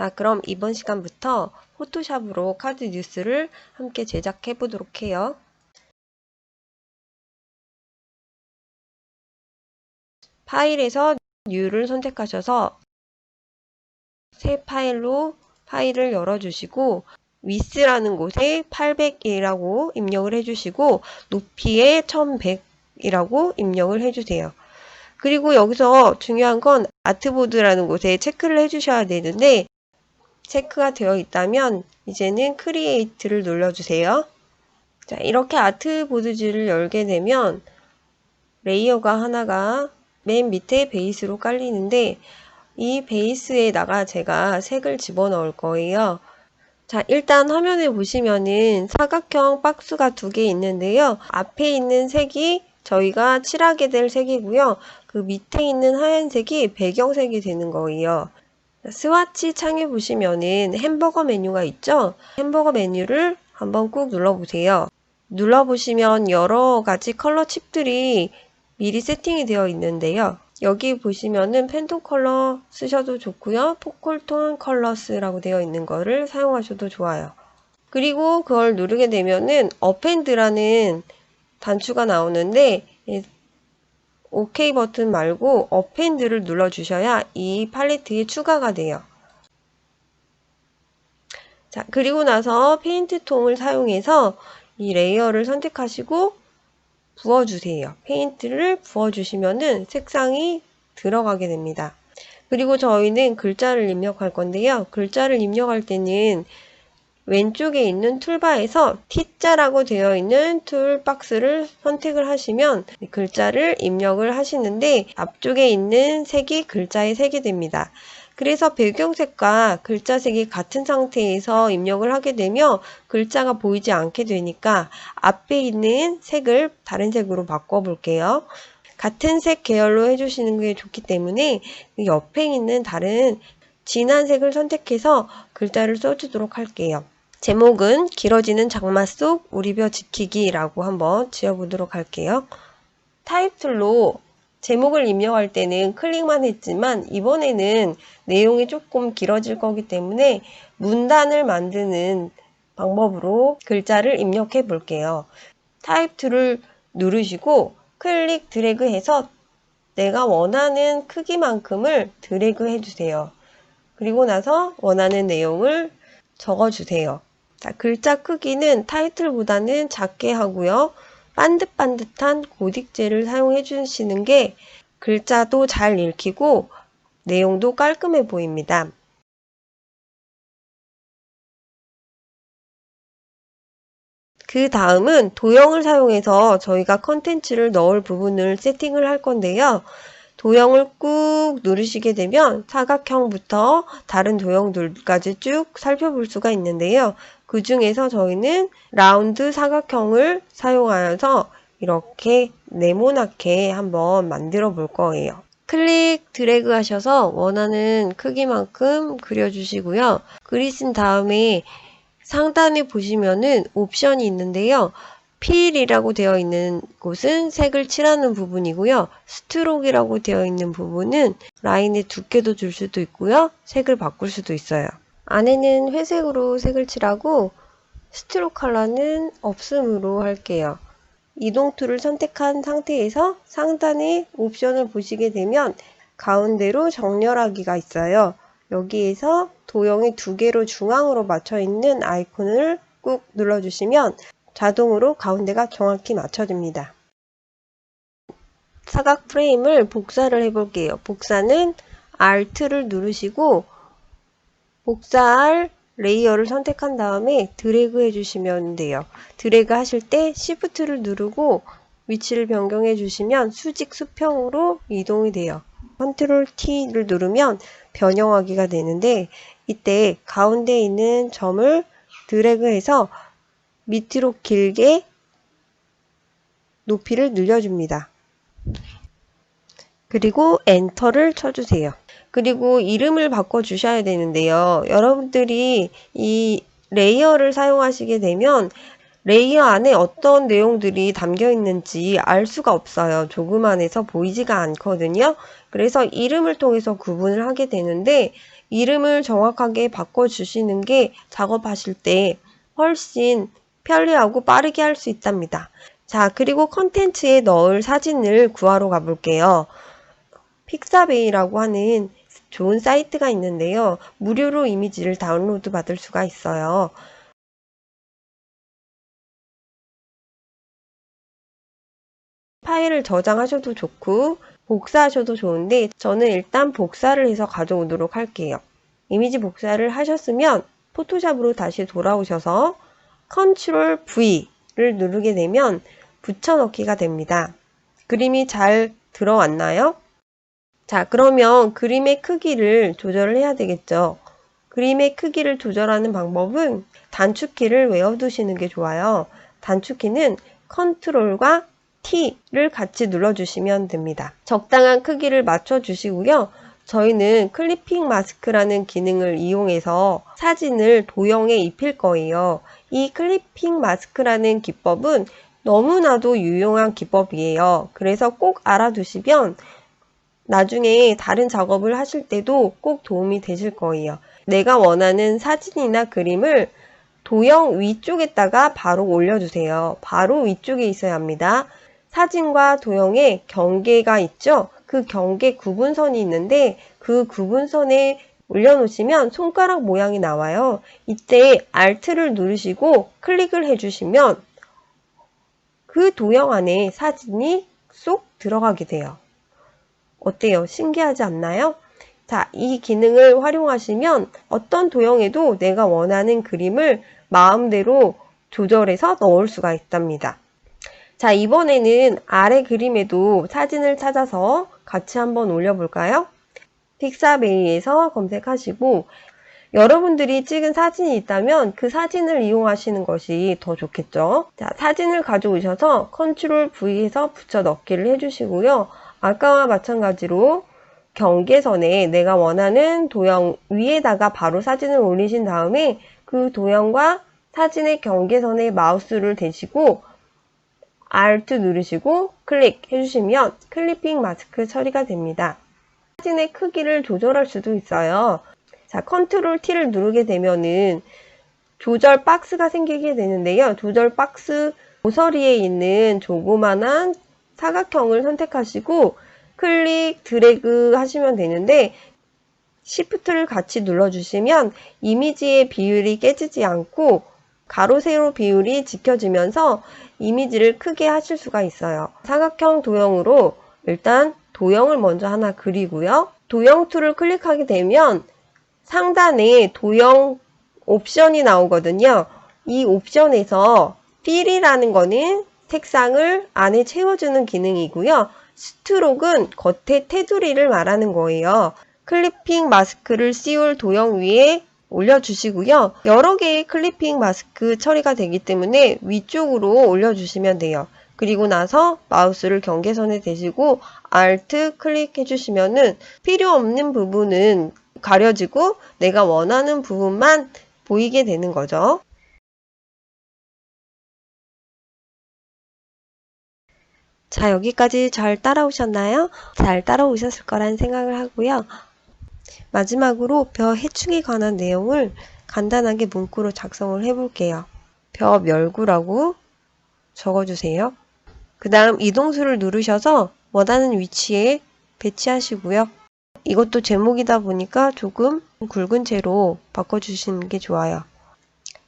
자, 그럼 이번 시간부터 포토샵으로 카드 뉴스를 함께 제작해 보도록 해요. 파일에서 New를 선택하셔서 새 파일로 파일을 열어주시고 위스라는 곳에 800이라고 입력을 해주시고 높이에 1100이라고 입력을 해주세요. 그리고 여기서 중요한 건 아트보드라는 곳에 체크를 해주셔야 되는데 체크가 되어 있다면 이제는 크리에이트를 눌러주세요. 자, 이렇게 아트보드지를 열게 되면 레이어가 하나가 맨 밑에 베이스로 깔리는데 이 베이스에다가 제가 색을 집어넣을 거예요. 자, 일단 화면에 보시면은 사각형 박스가 두 개 있는데요. 앞에 있는 색이 저희가 칠하게 될 색이고요. 그 밑에 있는 하얀색이 배경색이 되는 거예요. 스와치 창에 보시면은 햄버거 메뉴가 있죠? 햄버거 메뉴를 한번 꾹 눌러보세요. 눌러보시면 여러 가지 컬러 칩들이 미리 세팅이 되어 있는데요. 여기 보시면은 팬톤 컬러 쓰셔도 좋고요. 포콜톤 컬러스라고 되어 있는 거를 사용하셔도 좋아요. 그리고 그걸 누르게 되면은 어펜드라는 단추가 나오는데 OK 버튼 말고 어펜드를 눌러 주셔야 이 팔레트에 추가가 돼요. 자, 그리고 나서 페인트 통을 사용해서 이 레이어를 선택하시고 부어주세요. 페인트를 부어주시면은 색상이 들어가게 됩니다. 그리고 저희는 글자를 입력할 건데요. 글자를 입력할 때는 왼쪽에 있는 툴바에서 T자라고 되어 있는 툴 박스를 선택을 하시면 글자를 입력을 하시는데 앞쪽에 있는 색이 글자의 색이 됩니다. 그래서 배경색과 글자색이 같은 상태에서 입력을 하게 되면 글자가 보이지 않게 되니까 앞에 있는 색을 다른 색으로 바꿔볼게요. 같은 색 계열로 해주시는 게 좋기 때문에 옆에 있는 다른 진한 색을 선택해서 글자를 써주도록 할게요. 제목은 길어지는 장마 속 우리벼 지키기라고 한번 지어보도록 할게요. 타입툴로 제목을 입력할 때는 클릭만 했지만 이번에는 내용이 조금 길어질 거기 때문에 문단을 만드는 방법으로 글자를 입력해 볼게요. 타입 툴을 누르시고 클릭 드래그 해서 내가 원하는 크기만큼을 드래그 해주세요. 그리고 나서 원하는 내용을 적어주세요. 자, 글자 크기는 타이틀보다는 작게 하고요. 반듯반듯한 고딕제를 사용해 주시는 게 글자도 잘 읽히고 내용도 깔끔해 보입니다. 그 다음은 도형을 사용해서 저희가 컨텐츠를 넣을 부분을 세팅을 할 건데요. 도형을 꾹 누르시게 되면 사각형부터 다른 도형들까지 쭉 살펴볼 수가 있는데요. 그 중에서 저희는 라운드 사각형을 사용하여서 이렇게 네모나게 한번 만들어 볼 거예요. 클릭 드래그 하셔서 원하는 크기만큼 그려주시고요. 그리신 다음에 상단에 보시면은 옵션이 있는데요. 필이라고 되어 있는 곳은 색을 칠하는 부분이고요. 스트로크라고 되어 있는 부분은 라인의 두께도 줄 수도 있고요. 색을 바꿀 수도 있어요. 안에는 회색으로 색을 칠하고 스트로크 컬러는 없음으로 할게요. 이동 툴을 선택한 상태에서 상단에 옵션을 보시게 되면 가운데로 정렬하기가 있어요. 여기에서 도형이 두 개로 중앙으로 맞춰 있는 아이콘을 꾹 눌러주시면 자동으로 가운데가 정확히 맞춰집니다. 사각 프레임을 복사를 해볼게요. 복사는 Alt를 누르시고 복사할 레이어를 선택한 다음에 드래그 해주시면 돼요. 드래그 하실 때 Shift를 누르고 위치를 변경해 주시면 수직 수평으로 이동이 돼요. 컨트롤 T를 누르면 변형하기가 되는데 이때 가운데 있는 점을 드래그해서 밑으로 길게 높이를 늘려줍니다. 그리고 엔터를 쳐주세요. 그리고 이름을 바꿔 주셔야 되는데요. 여러분들이 이 레이어를 사용하시게 되면 레이어 안에 어떤 내용들이 담겨 있는지 알 수가 없어요. 조그만해서 보이지가 않거든요. 그래서 이름을 통해서 구분을 하게 되는데 이름을 정확하게 바꿔주시는 게 작업하실 때 훨씬 편리하고 빠르게 할 수 있답니다. 자, 그리고 컨텐츠에 넣을 사진을 구하러 가볼게요. 픽사베이라고 하는 좋은 사이트가 있는데요. 무료로 이미지를 다운로드 받을 수가 있어요. 파일을 저장하셔도 좋고 복사하셔도 좋은데 저는 일단 복사를 해서 가져오도록 할게요. 이미지 복사를 하셨으면 포토샵으로 다시 돌아오셔서 컨트롤 V를 누르게 되면 붙여넣기가 됩니다. 그림이 잘 들어왔나요? 자, 그러면 그림의 크기를 조절을 해야 되겠죠. 그림의 크기를 조절하는 방법은 단축키를 외워두시는 게 좋아요. 단축키는 컨트롤과 T를 같이 눌러주시면 됩니다. 적당한 크기를 맞춰주시고요. 저희는 클리핑 마스크라는 기능을 이용해서 사진을 도형에 입힐 거예요. 이 클리핑 마스크라는 기법은 너무나도 유용한 기법이에요. 그래서 꼭 알아두시면 나중에 다른 작업을 하실 때도 꼭 도움이 되실 거예요. 내가 원하는 사진이나 그림을 도형 위쪽에다가 바로 올려주세요. 바로 위쪽에 있어야 합니다. 사진과 도형에 경계가 있죠? 그 경계 구분선이 있는데 그 구분선에 올려놓으시면 손가락 모양이 나와요. 이때 Alt를 누르시고 클릭을 해주시면 그 도형 안에 사진이 쏙 들어가게 돼요. 어때요? 신기하지 않나요? 자, 이 기능을 활용하시면 어떤 도형에도 내가 원하는 그림을 마음대로 조절해서 넣을 수가 있답니다. 자, 이번에는 아래 그림에도 사진을 찾아서 같이 한번 올려볼까요? 픽사베이에서 검색하시고 여러분들이 찍은 사진이 있다면 그 사진을 이용하시는 것이 더 좋겠죠. 자, 사진을 가져오셔서 컨트롤 V에서 붙여 넣기를 해주시고요. 아까와 마찬가지로 경계선에 내가 원하는 도형 위에다가 바로 사진을 올리신 다음에 그 도형과 사진의 경계선에 마우스를 대시고 Alt 누르시고 클릭해 주시면 클리핑 마스크 처리가 됩니다. 사진의 크기를 조절할 수도 있어요. 자, 컨트롤 T를 누르게 되면은 조절 박스가 생기게 되는데요. 조절 박스 모서리에 있는 조그만한 사각형을 선택하시고 클릭, 드래그 하시면 되는데 Shift를 같이 눌러주시면 이미지의 비율이 깨지지 않고 가로, 세로 비율이 지켜지면서 이미지를 크게 하실 수가 있어요. 사각형 도형으로 일단 도형을 먼저 하나 그리고요. 도형 툴을 클릭하게 되면 상단에 도형 옵션이 나오거든요. 이 옵션에서 필이라는 거는 색상을 안에 채워주는 기능이고요. 스트록은 겉에 테두리를 말하는 거예요. 클리핑 마스크를 씌울 도형 위에 올려주시고요. 여러 개의 클리핑 마스크 처리가 되기 때문에 위쪽으로 올려주시면 돼요. 그리고 나서 마우스를 경계선에 대시고 Alt 클릭해 주시면은 필요 없는 부분은 가려지고 내가 원하는 부분만 보이게 되는 거죠. 자, 여기까지 잘 따라오셨나요? 잘 따라오셨을 거란 생각을 하고요. 마지막으로 벼 해충에 관한 내용을 간단하게 문구로 작성을 해볼게요. 벼 멸구라고 적어주세요. 그 다음 이동수를 누르셔서 원하는 위치에 배치하시고요. 이것도 제목이다 보니까 조금 굵은 채로 바꿔주시는 게 좋아요.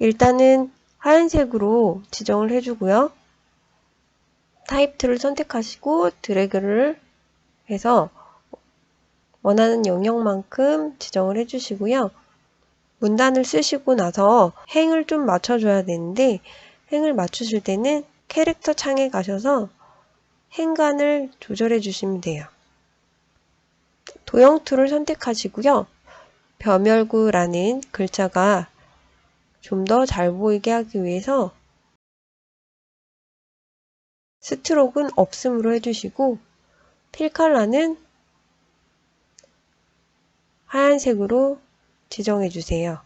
일단은 하얀색으로 지정을 해주고요. 타입 2를 선택하시고 드래그를 해서 원하는 영역만큼 지정을 해주시고요. 문단을 쓰시고 나서 행을 좀 맞춰줘야 되는데 행을 맞추실 때는 캐릭터 창에 가셔서 행간을 조절해 주시면 돼요. 도형 툴을 선택하시고요. 벼멸구라는 글자가 좀 더 잘 보이게 하기 위해서 스트록은 없음으로 해주시고 필 컬러는 하얀색으로 지정해 주세요.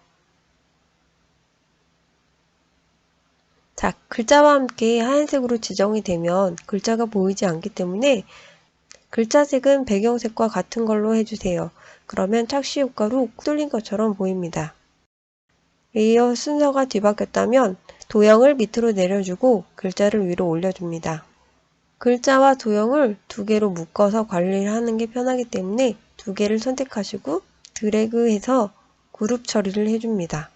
자, 글자와 함께 하얀색으로 지정이 되면 글자가 보이지 않기 때문에 글자색은 배경색과 같은 걸로 해주세요. 그러면 착시 효과로 뚫린 것처럼 보입니다. 레이어 순서가 뒤바뀌었다면 도형을 밑으로 내려주고 글자를 위로 올려줍니다. 글자와 도형을 두 개로 묶어서 관리를 하는 게 편하기 때문에 두 개를 선택하시고 드래그해서 그룹 처리를 해줍니다.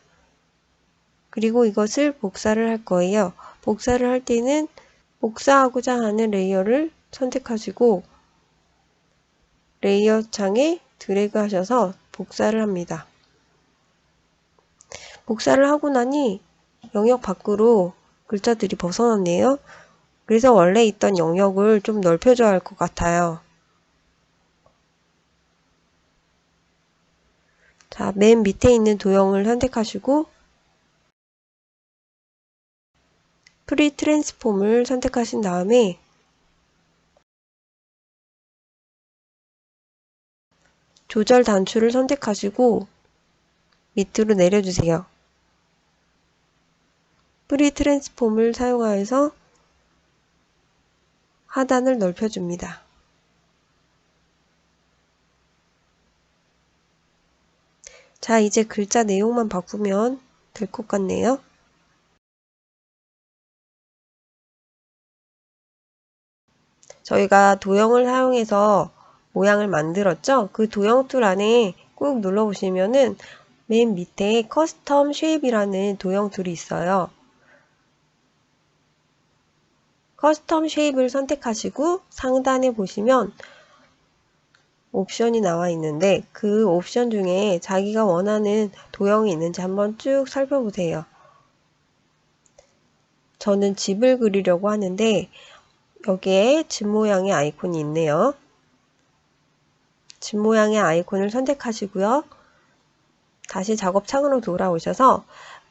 그리고 이것을 복사를 할 거예요. 복사를 할 때는 복사하고자 하는 레이어를 선택하시고 레이어 창에 드래그 하셔서 복사를 합니다. 복사를 하고 나니 영역 밖으로 글자들이 벗어났네요. 그래서 원래 있던 영역을 좀 넓혀줘야 할 것 같아요. 자, 맨 밑에 있는 도형을 선택하시고 프리 트랜스폼을 선택하신 다음에 조절 단추를 선택하시고 밑으로 내려주세요. 프리 트랜스폼을 사용하여서 하단을 넓혀줍니다. 자, 이제 글자 내용만 바꾸면 될 것 같네요. 저희가 도형을 사용해서 모양을 만들었죠? 그 도형 툴 안에 꾹 눌러보시면은 맨 밑에 커스텀 쉐입이라는 도형 툴이 있어요. 커스텀 쉐입을 선택하시고 상단에 보시면 옵션이 나와 있는데 그 옵션 중에 자기가 원하는 도형이 있는지 한번 쭉 살펴보세요. 저는 집을 그리려고 하는데 여기에 집 모양의 아이콘이 있네요. 집 모양의 아이콘을 선택하시고요. 다시 작업 창으로 돌아오셔서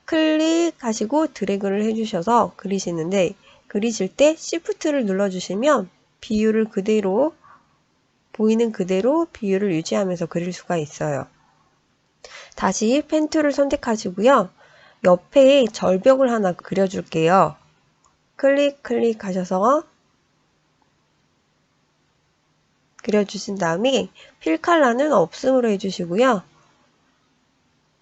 클릭하시고 드래그를 해주셔서 그리시는데 그리실 때 Shift를 눌러주시면 비율을 그대로 보이는 그대로 비율을 유지하면서 그릴 수가 있어요. 다시 펜 툴을 선택하시고요. 옆에 절벽을 하나 그려줄게요. 클릭 클릭 하셔서 그려주신 다음에 필 컬러는 없음으로 해주시고요.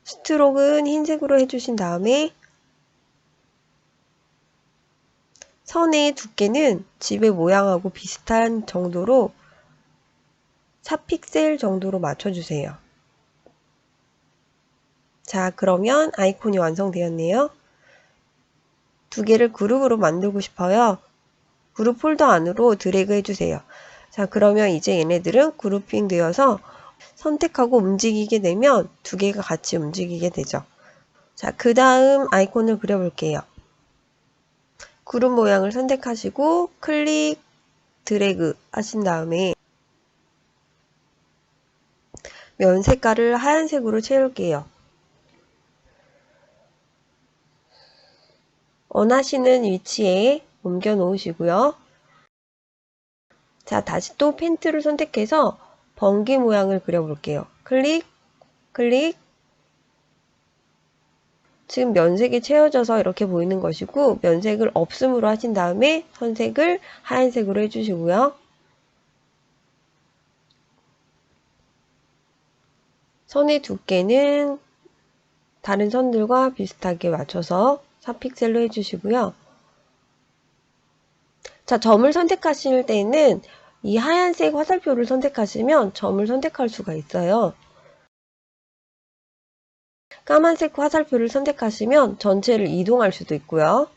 스트록은 흰색으로 해주신 다음에 선의 두께는 집의 모양하고 비슷한 정도로 4픽셀 정도로 맞춰주세요. 자, 그러면 아이콘이 완성되었네요. 두 개를 그룹으로 만들고 싶어요. 그룹 폴더 안으로 드래그 해주세요. 자, 그러면 이제 얘네들은 그룹핑 되어서 선택하고 움직이게 되면 두 개가 같이 움직이게 되죠. 자, 그 다음 아이콘을 그려볼게요. 그룹 모양을 선택하시고 클릭, 드래그 하신 다음에 면 색깔을 하얀색으로 채울게요. 원하시는 위치에 옮겨 놓으시고요. 자, 다시 또 펜트를 선택해서 번개 모양을 그려볼게요. 클릭, 클릭. 지금 면색이 채워져서 이렇게 보이는 것이고 면색을 없음으로 하신 다음에 선색을 하얀색으로 해주시고요. 선의 두께는 다른 선들과 비슷하게 맞춰서 4픽셀로 해주시고요. 자, 점을 선택하실 때는 이 하얀색 화살표를 선택하시면 점을 선택할 수가 있어요. 까만색 화살표를 선택하시면 전체를 이동할 수도 있고요.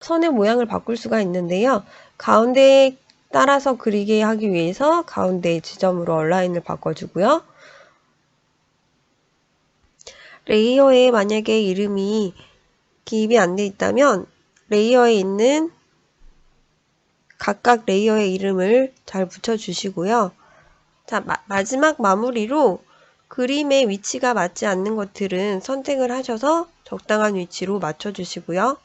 선의 모양을 바꿀 수가 있는데요. 가운데에 따라서 그리게 하기 위해서 가운데 지점으로 얼라인을 바꿔주고요. 레이어에 만약에 이름이 기입이 안 돼 있다면 레이어에 있는 각각 레이어의 이름을 잘 붙여주시고요. 자, 마, 지막 마무리로 그림의 위치가 맞지 않는 것들은 선택을 하셔서 적당한 위치로 맞춰주시고요.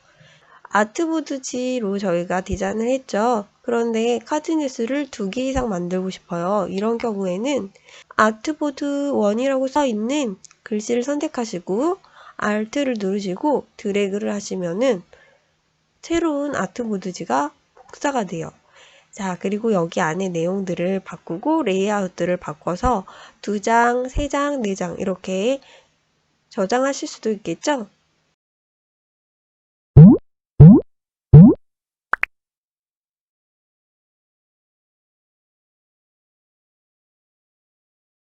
아트보드지로 저희가 디자인을 했죠. 그런데 카드뉴스를 두 개 이상 만들고 싶어요. 이런 경우에는 아트보드 1이라고 써있는 글씨를 선택하시고 Alt를 누르시고 드래그를 하시면은 새로운 아트보드지가 복사가 돼요. 자, 그리고 여기 안에 내용들을 바꾸고 레이아웃들을 바꿔서 두 장, 세 장, 네 장 이렇게 저장하실 수도 있겠죠?